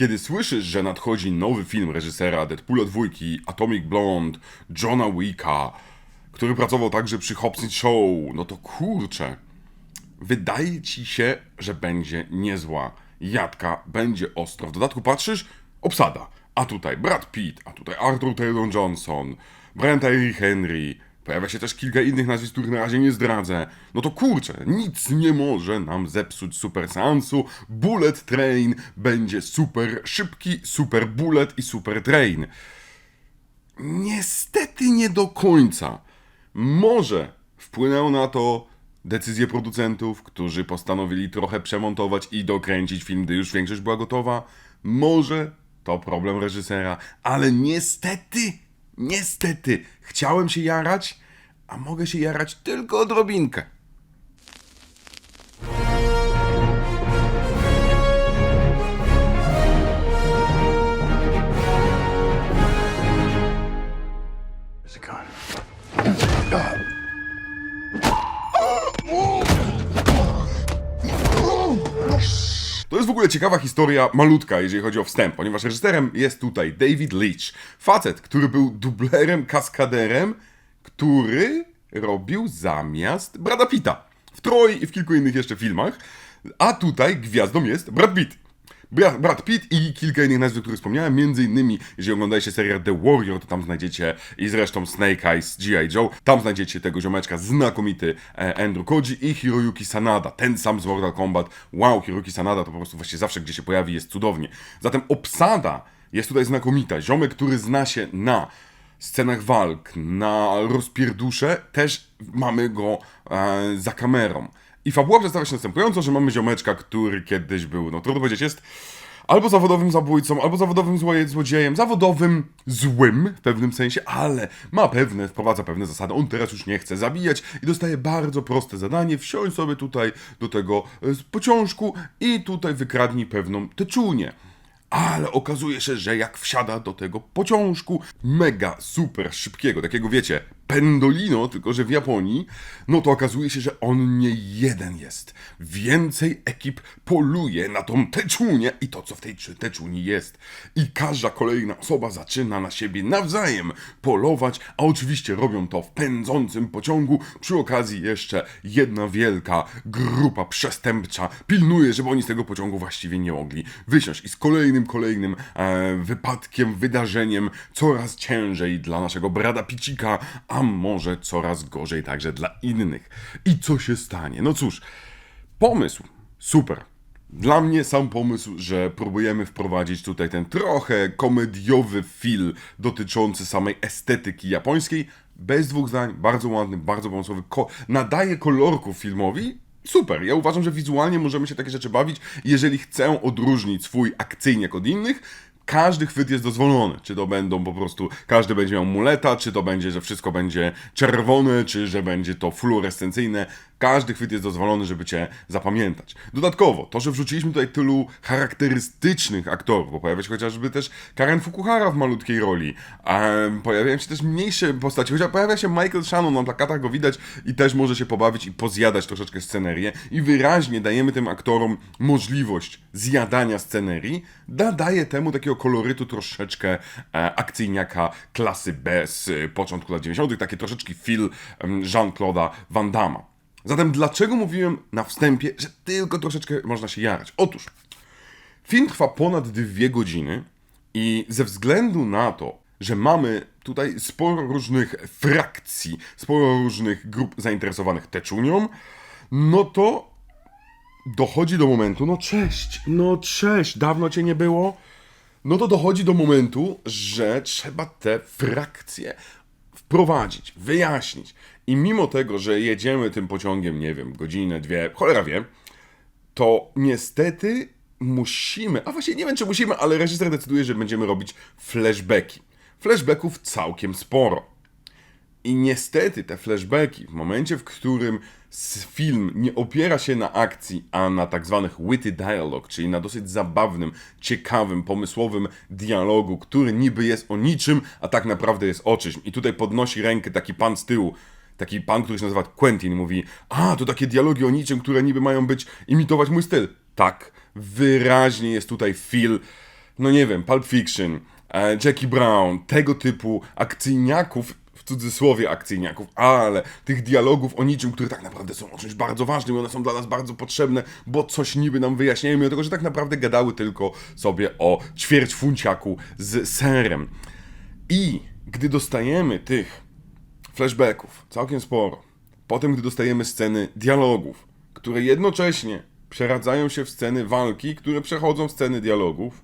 Kiedy słyszysz, że nadchodzi nowy film reżysera Deadpoola dwójki, Atomic Blonde, Johna Wicka, który pracował także przy Hobbs and Show, no to kurczę, wydaje ci się, że będzie niezła. Jadka będzie ostro. W dodatku patrzysz, obsada. A tutaj Brad Pitt, a tutaj Arthur Taylor Johnson, Brent Henry. Pojawia się też kilka innych nazwisk, których na razie nie zdradzę. No to kurczę, nic nie może nam zepsuć super seansu. Bullet Train będzie super szybki, super bullet i super train. Niestety nie do końca. Może wpłynęło na to decyzje producentów, którzy postanowili trochę przemontować i dokręcić film, gdy już większość była gotowa. Może to problem reżysera, ale niestety, niestety, chciałem się jarać, a mogę się jarać tylko odrobinkę. To jest w ogóle ciekawa historia, malutka, jeżeli chodzi o wstęp, ponieważ reżyserem jest tutaj David Leitch. Facet, który był dublerem, kaskaderem, który robił zamiast Brada Pitta. W Troi i w kilku innych jeszcze filmach. A tutaj gwiazdą jest Brad Pitt. Bra- Brad Pitt i kilka innych nazw, o których wspomniałem, między innymi, jeżeli oglądacie serial The Warrior, to tam znajdziecie i zresztą Snake Eyes G.I. Joe, tam znajdziecie tego ziomeczka znakomity e, Andrew Koji i Hiroyuki Sanada, ten sam z Mortal Kombat. Wow, Hiroyuki Sanada to po prostu właściwie zawsze, gdzie się pojawi, jest cudownie. Zatem obsada jest tutaj znakomita. Ziomek, który zna się na scenach walk, na rozpierdusze, też mamy go e, za kamerą. I fabuła przedstawia się następująco, że mamy ziomeczka, który kiedyś był, no trudno powiedzieć, jest albo zawodowym zabójcą, albo zawodowym złodziejem, zawodowym złym w pewnym sensie, ale ma pewne, wprowadza pewne zasady. On teraz już nie chce zabijać i dostaje bardzo proste zadanie. Wsiądź sobie tutaj do tego e, pociążku i tutaj wykradnij pewną teczunię. Ale okazuje się, że jak wsiada do tego pociążku, mega super szybkiego, takiego wiecie, pendolino, tylko że w Japonii, no to okazuje się, że on nie jeden jest. Więcej ekip poluje na tą teczunię i to, co w tej teczuni jest. I każda kolejna osoba zaczyna na siebie nawzajem polować, a oczywiście robią to w pędzącym pociągu. Przy okazji jeszcze jedna wielka grupa przestępcza pilnuje, żeby oni z tego pociągu właściwie nie mogli wysiąść. I z kolejnym, kolejnym e, wypadkiem, wydarzeniem coraz ciężej dla naszego brada Picika, a może coraz gorzej także dla innych. I co się stanie? No cóż, pomysł super. Dla mnie sam pomysł, że próbujemy wprowadzić tutaj ten trochę komediowy feel dotyczący samej estetyki japońskiej, bez dwóch zdań, bardzo ładny, bardzo pomysłowy, ko- nadaje kolorków filmowi. Super, ja uważam, że wizualnie możemy się takie rzeczy bawić. Jeżeli chcę odróżnić swój akcyjniak od innych, każdy chwyt jest dozwolony. Czy to będą po prostu, każdy będzie miał muleta, czy to będzie, że wszystko będzie czerwone, czy że będzie to fluorescencyjne. Każdy chwyt jest dozwolony, żeby cię zapamiętać. Dodatkowo, to, że wrzuciliśmy tutaj tylu charakterystycznych aktorów, bo pojawia się chociażby też Karen Fukuhara w malutkiej roli, a pojawiają się też mniejsze postacie, chociaż pojawia się Michael Shannon, na plakatach go widać i też może się pobawić i pozjadać troszeczkę scenerię i wyraźnie dajemy tym aktorom możliwość zjadania scenerii, nadaje temu takiego kolorytu troszeczkę e, akcyjniaka klasy B z e, początku lat 90., takie troszeczkę feel Jean-Claude'a Van Damme. Zatem dlaczego mówiłem na wstępie, że tylko troszeczkę można się jarać? Otóż film trwa ponad dwie godziny i ze względu na to, że mamy tutaj sporo różnych frakcji, sporo różnych grup zainteresowanych teczunią, no to dochodzi do momentu, no cześć, no cześć, dawno cię nie było. No to dochodzi do momentu, że trzeba te frakcje wprowadzić, wyjaśnić. I mimo tego, że jedziemy tym pociągiem, nie wiem, godzinę, dwie, cholera wie, to niestety musimy, a właśnie nie wiem czy musimy, ale reżyser decyduje, że będziemy robić flashbacki. Flashbacków całkiem sporo. I niestety te flashbacki, w momencie, w którym film nie opiera się na akcji, a na tak zwanych witty dialog, czyli na dosyć zabawnym, ciekawym, pomysłowym dialogu, który niby jest o niczym, a tak naprawdę jest o czymś. I tutaj podnosi rękę taki pan z tyłu, taki pan, który się nazywa Quentin, mówi: A, to takie dialogi o niczym, które niby mają być, imitować mój styl. Tak, wyraźnie jest tutaj feel no nie wiem, Pulp Fiction, e, Jackie Brown, tego typu akcyjniaków, w cudzysłowie akcyjniaków, ale tych dialogów o niczym, które tak naprawdę są o czymś bardzo ważnym i one są dla nas bardzo potrzebne, bo coś niby nam wyjaśniają, mimo tego, że tak naprawdę gadały tylko sobie o ćwierć funciaku z serem. I gdy dostajemy tych flashbacków, całkiem sporo, potem gdy dostajemy sceny dialogów, które jednocześnie przeradzają się w sceny walki, które przechodzą w sceny dialogów,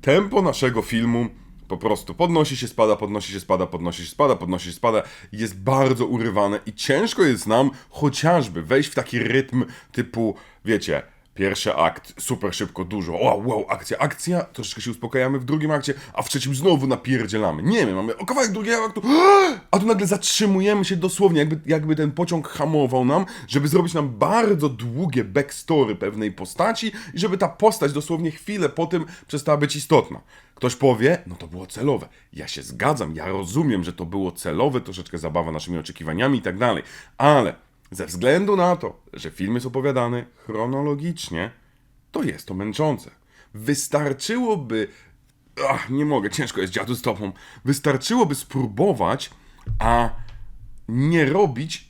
tempo naszego filmu po prostu podnosi się, spada, podnosi się, spada, podnosi się, spada, podnosi się, spada. Jest bardzo urywane i ciężko jest nam chociażby wejść w taki rytm typu, wiecie, pierwszy akt, super szybko, dużo, wow, wow, akcja, akcja, troszeczkę się uspokajamy w drugim akcie, a w trzecim znowu napierdzielamy. Nie wiem, mamy o kawałek drugiego aktu, a tu nagle zatrzymujemy się dosłownie, jakby, jakby ten pociąg hamował nam, żeby zrobić nam bardzo długie backstory pewnej postaci i żeby ta postać dosłownie chwilę po tym przestała być istotna. Ktoś powie, no to było celowe. Ja się zgadzam, ja rozumiem, że to było celowe, troszeczkę zabawa naszymi oczekiwaniami i tak dalej, ale ze względu na to, że film jest opowiadany chronologicznie, to jest to męczące. Wystarczyłoby. Ach, nie mogę, ciężko jest dziadu z tobą. Wystarczyłoby spróbować, a nie robić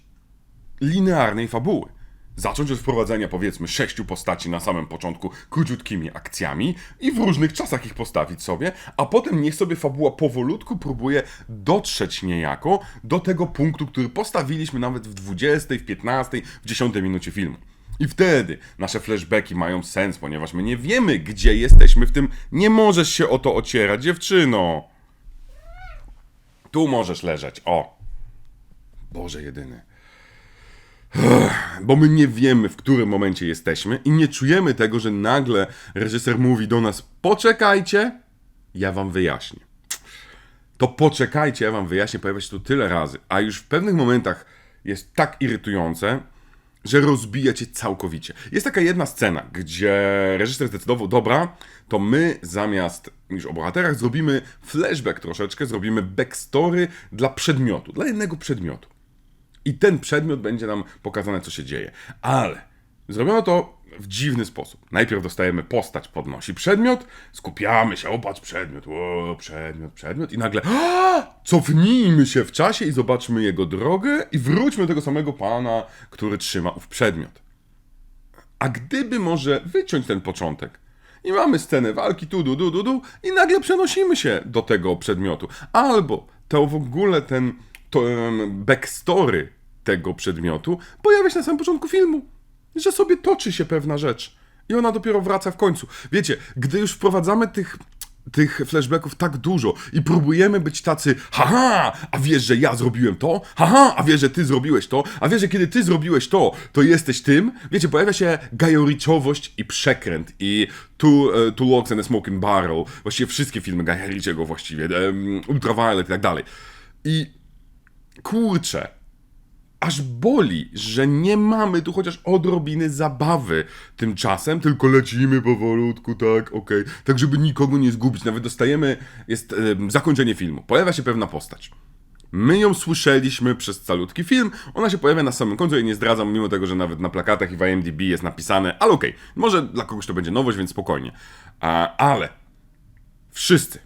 linearnej fabuły. Zacząć od wprowadzenia powiedzmy sześciu postaci na samym początku króciutkimi akcjami i w różnych czasach ich postawić sobie, a potem niech sobie fabuła powolutku próbuje dotrzeć niejako do tego punktu, który postawiliśmy nawet w 20, w 15, w 10 minucie filmu. I wtedy nasze flashbacki mają sens, ponieważ my nie wiemy, gdzie jesteśmy w tym. Nie możesz się o to ocierać, dziewczyno. Tu możesz leżeć. O. Boże jedyny bo my nie wiemy, w którym momencie jesteśmy i nie czujemy tego, że nagle reżyser mówi do nas: Poczekajcie, ja wam wyjaśnię. To poczekajcie, ja wam wyjaśnię, pojawia się tu tyle razy, a już w pewnych momentach jest tak irytujące, że rozbija cię całkowicie. Jest taka jedna scena, gdzie reżyser zdecydował, dobra, to my zamiast niż o bohaterach zrobimy flashback troszeczkę, zrobimy backstory dla przedmiotu, dla jednego przedmiotu. I ten przedmiot będzie nam pokazane, co się dzieje. Ale zrobiono to w dziwny sposób. Najpierw dostajemy postać, podnosi przedmiot, skupiamy się, opatrz przedmiot, o, przedmiot, przedmiot i nagle a, cofnijmy się w czasie i zobaczmy jego drogę i wróćmy do tego samego pana, który trzyma ów przedmiot. A gdyby może wyciąć ten początek i mamy scenę walki tu, du, du, du, du i nagle przenosimy się do tego przedmiotu. Albo to w ogóle ten to, backstory tego przedmiotu pojawia się na samym początku filmu. Że sobie toczy się pewna rzecz. I ona dopiero wraca w końcu. Wiecie, gdy już wprowadzamy tych, tych flashbacków tak dużo i próbujemy być tacy, haha, a wiesz, że ja zrobiłem to, haha, a wiesz, że ty zrobiłeś to, a wiesz, że kiedy ty zrobiłeś to, to jesteś tym. Wiecie, pojawia się gajoriczowość i przekręt i Two, uh, two Logs and a Smoking Barrel, właściwie wszystkie filmy Gaja właściwie, um, Ultraviolet i tak dalej. I kurczę, aż boli, że nie mamy tu chociaż odrobiny zabawy tymczasem, tylko lecimy powolutku, tak, okej, tak żeby nikogo nie zgubić. Nawet dostajemy, jest em, zakończenie filmu, pojawia się pewna postać. My ją słyszeliśmy przez calutki film, ona się pojawia na samym końcu, jej nie zdradzam, mimo tego, że nawet na plakatach i w IMDb jest napisane, ale okej, może dla kogoś to będzie nowość, więc spokojnie. A, ale wszyscy,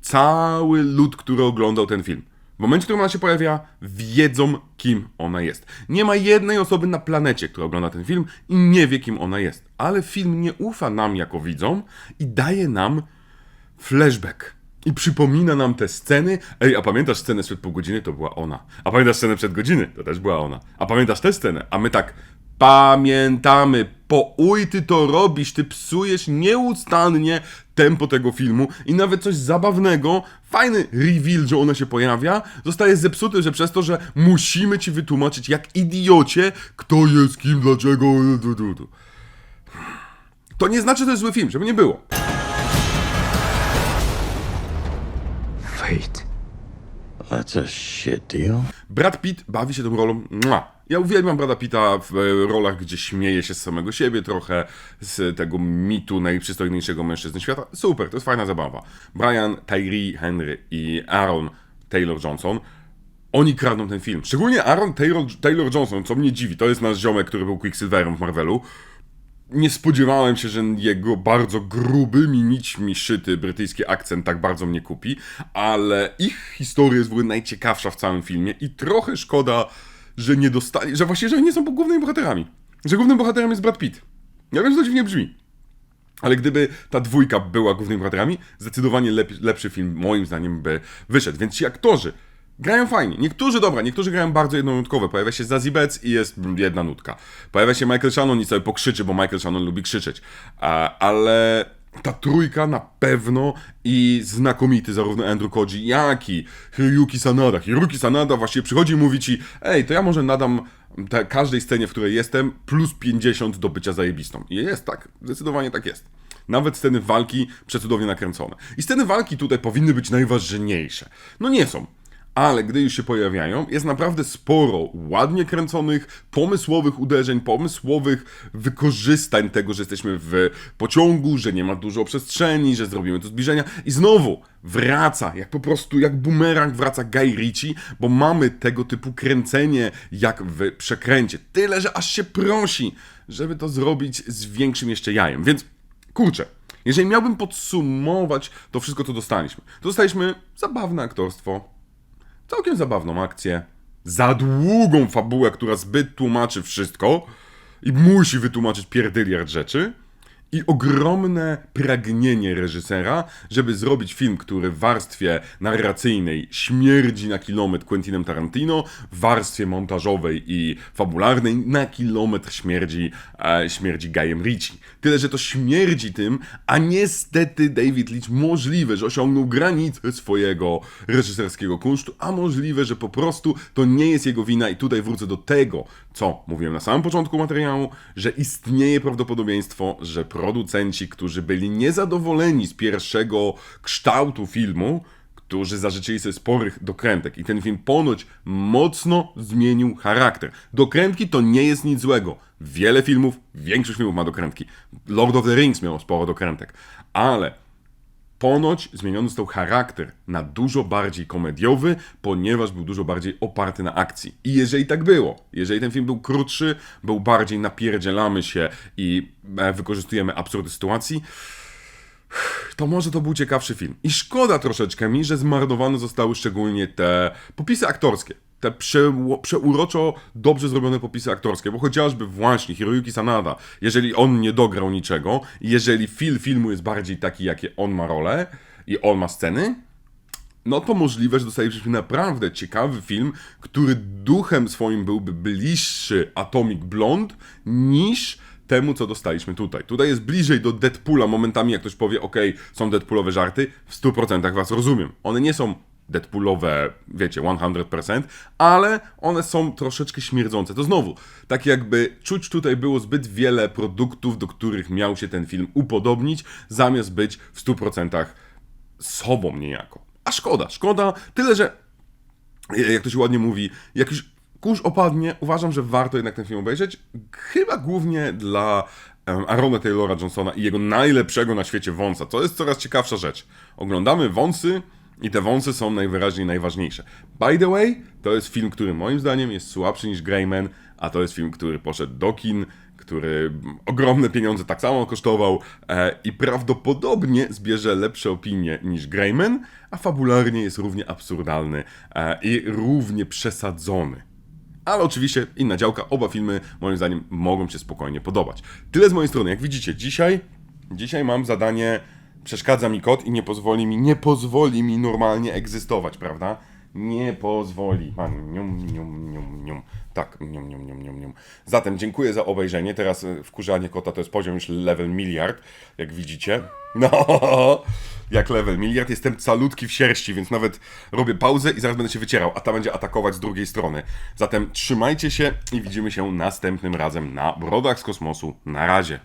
cały lud, który oglądał ten film, w momencie, w którym ona się pojawia, wiedzą, kim ona jest. Nie ma jednej osoby na planecie, która ogląda ten film i nie wie, kim ona jest. Ale film nie ufa nam jako widzom i daje nam flashback. I przypomina nam te sceny. Ej, a pamiętasz scenę sprzed pół godziny? To była ona. A pamiętasz scenę przed godziny? To też była ona. A pamiętasz tę scenę? A my tak, pamiętamy. Po uj, ty to robisz, ty psujesz nieustannie tempo tego filmu i nawet coś zabawnego, fajny reveal, że ona się pojawia, zostaje zepsuty, że przez to, że musimy ci wytłumaczyć jak idiocie, kto jest kim, dlaczego... To nie znaczy, że to jest zły film, żeby nie było. Fate. That's a shit deal. Brad Pitt bawi się tą rolą. Mua. Ja uwielbiam Brada Pitta w e, rolach, gdzie śmieje się z samego siebie trochę, z tego mitu najprzystojniejszego mężczyzny świata. Super, to jest fajna zabawa. Brian Tyree Henry i Aaron Taylor Johnson. Oni kradną ten film. Szczególnie Aaron Taylor, Taylor Johnson, co mnie dziwi. To jest nasz ziomek, który był Quicksilverem w Marvelu. nie spodziewałem się, że jego bardzo grubymi nićmi szyty brytyjski akcent tak bardzo mnie kupi, ale ich historia jest w ogóle najciekawsza w całym filmie i trochę szkoda, że nie dostali, że właśnie, że nie są głównymi bohaterami. Że głównym bohaterem jest Brad Pitt. Ja wiem, że to dziwnie brzmi. Ale gdyby ta dwójka była głównymi bohaterami, zdecydowanie lep, lepszy film moim zdaniem by wyszedł. Więc ci aktorzy grają fajnie. Niektórzy, dobra, niektórzy grają bardzo jednonutkowe. Pojawia się Zazie Betts i jest jedna nutka. Pojawia się Michael Shannon i sobie pokrzyczy, bo Michael Shannon lubi krzyczeć. Ale ta trójka na pewno i znakomity zarówno Andrew Koji, jak i Hiroyuki Sanada. Hiroyuki Sanada właśnie przychodzi i mówi ci, ej, to ja może nadam te, każdej scenie, w której jestem, plus 50 do bycia zajebistą. I jest tak, zdecydowanie tak jest. Nawet sceny walki przecudownie nakręcone. I sceny walki tutaj powinny być najważniejsze. No nie są. Ale gdy już się pojawiają, jest naprawdę sporo ładnie kręconych, pomysłowych uderzeń, pomysłowych wykorzystań tego, że jesteśmy w pociągu, że nie ma dużo przestrzeni, że zrobimy to zbliżenia. I znowu wraca, jak po prostu, jak bumerang wraca Guy Ritchie, bo mamy tego typu kręcenie jak w przekręcie. Tyle, że aż się prosi, żeby to zrobić z większym jeszcze jajem. Więc kurczę, jeżeli miałbym podsumować to wszystko, co dostaliśmy, to dostaliśmy zabawne aktorstwo, całkiem zabawną akcję, za długą fabułę, która zbyt tłumaczy wszystko i musi wytłumaczyć pierdyliard rzeczy i ogromne pragnienie reżysera, żeby zrobić film, który w warstwie narracyjnej śmierdzi na kilometr Quentinem Tarantino, w warstwie montażowej i fabularnej na kilometr śmierdzi, e, śmierdzi Guyem Ritchie. Tyle, że to śmierdzi tym, a niestety David Leitch możliwe, że osiągnął granicę swojego reżyserskiego kunsztu, a możliwe, że po prostu to nie jest jego wina i tutaj wrócę do tego, co mówiłem na samym początku materiału, że istnieje prawdopodobieństwo, że producenci, którzy byli niezadowoleni z pierwszego kształtu filmu, którzy zażyczyli sobie sporych dokrętek. I ten film ponoć mocno zmienił charakter. Dokrętki to nie jest nic złego. Wiele filmów, większość filmów ma dokrętki. Lord of the Rings miał sporo dokrętek. Ale ponoć zmieniony został charakter na dużo bardziej komediowy, ponieważ był dużo bardziej oparty na akcji. I jeżeli tak było, jeżeli ten film był krótszy, był bardziej napierdzielamy się i e, wykorzystujemy absurdy sytuacji, to może to był ciekawszy film. I szkoda troszeczkę mi, że zmarnowane zostały szczególnie te popisy aktorskie. Te przeło- przeuroczo dobrze zrobione popisy aktorskie, bo chociażby właśnie Hiroyuki Sanada, jeżeli on nie dograł niczego, jeżeli feel filmu jest bardziej taki, jakie on ma rolę i on ma sceny, no to możliwe, że dostalibyśmy naprawdę ciekawy film, który duchem swoim byłby bliższy Atomic Blonde niż temu, co dostaliśmy tutaj. Tutaj jest bliżej do Deadpoola momentami, jak ktoś powie, ok, są Deadpoolowe żarty, w 100% was rozumiem. One nie są Deadpoolowe, wiecie, 100%, ale one są troszeczkę śmierdzące. To znowu, tak jakby czuć tutaj było zbyt wiele produktów, do których miał się ten film upodobnić, zamiast być w 100% sobą niejako. A szkoda, szkoda, tyle że jak to się ładnie mówi, jak już kurz opadnie, uważam, że warto jednak ten film obejrzeć. Chyba głównie dla Arona Taylora Johnsona i jego najlepszego na świecie wąsa. To jest coraz ciekawsza rzecz. Oglądamy wąsy i te wąsy są najwyraźniej najważniejsze. By the way, to jest film, który moim zdaniem jest słabszy niż Greyman, a to jest film, który poszedł do kin, który ogromne pieniądze tak samo kosztował e, i prawdopodobnie zbierze lepsze opinie niż Greyman, a fabularnie jest równie absurdalny e, i równie przesadzony. Ale oczywiście inna działka, oba filmy moim zdaniem mogą się spokojnie podobać. Tyle z mojej strony. Jak widzicie, dzisiaj, dzisiaj mam zadanie, przeszkadza mi kot i nie pozwoli mi, nie pozwoli mi normalnie egzystować, prawda? Nie pozwoli. Pan, nium, nium, nium, nium. Tak, nium, nium, nium, nium, nium. Zatem dziękuję za obejrzenie. Teraz e, wkurzanie kota to jest poziom już level miliard, jak widzicie. No, jak level miliard. Jestem calutki w sierści, więc nawet robię pauzę i zaraz będę się wycierał, a ta będzie atakować z drugiej strony. Zatem trzymajcie się i widzimy się następnym razem na Brodach z Kosmosu. Na razie.